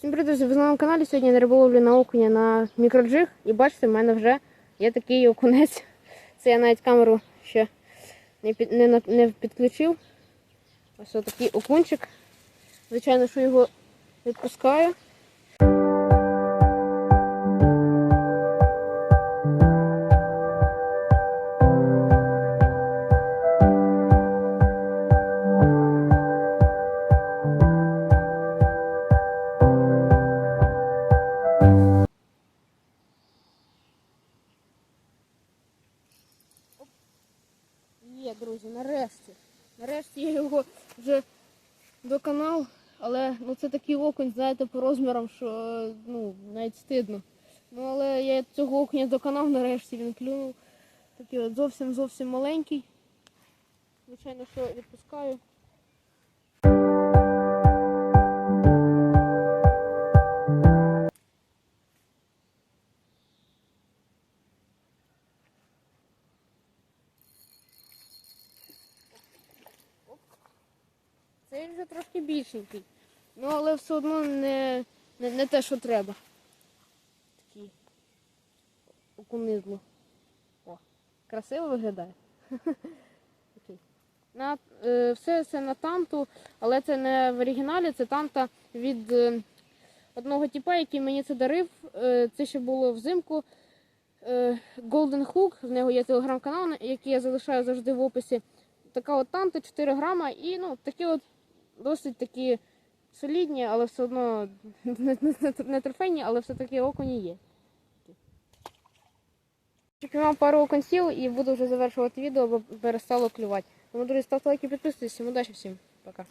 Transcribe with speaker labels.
Speaker 1: Всім привіт, друзі! Ви на моєму каналі сьогодні на риболовлю на окуня на мікроджиг. І бачите, в мене вже є такий окунець. Це я навіть камеру ще не, під, не, не підключив. Ось такий окунчик. Звичайно, що його відпускаю. Є, друзі, нарешті. Нарешті я його вже доконав, але ну, це такий окунь, знаєте, по розмірам, що ну, навіть стидно. Ну, але я цього окуня доконав нарешті, він клюнув. Такий от зовсім зовсім маленький. Звичайно, що відпускаю. Цей вже трошки більшенький. Ну, але все одно не, не, не те, що треба. Такий окунизло. О, красиво виглядає. Такий. На, е, все це на танту, але це не в оригіналі, це танта від е, одного типа, який мені це дарив. Е, це ще було взимку. Е, Golden Hook, в нього є телеграм-канал, який я залишаю завжди в описі. Така от танта 4 грама і ну, такі от досить такі солідні, але все одно не, трофейні, але все-таки окуні є. Піймав пару оконців і буду вже завершувати відео, бо перестало клювати. Тому, друзі, ставте лайки, підписуйтесь. Всім удачі, всім пока.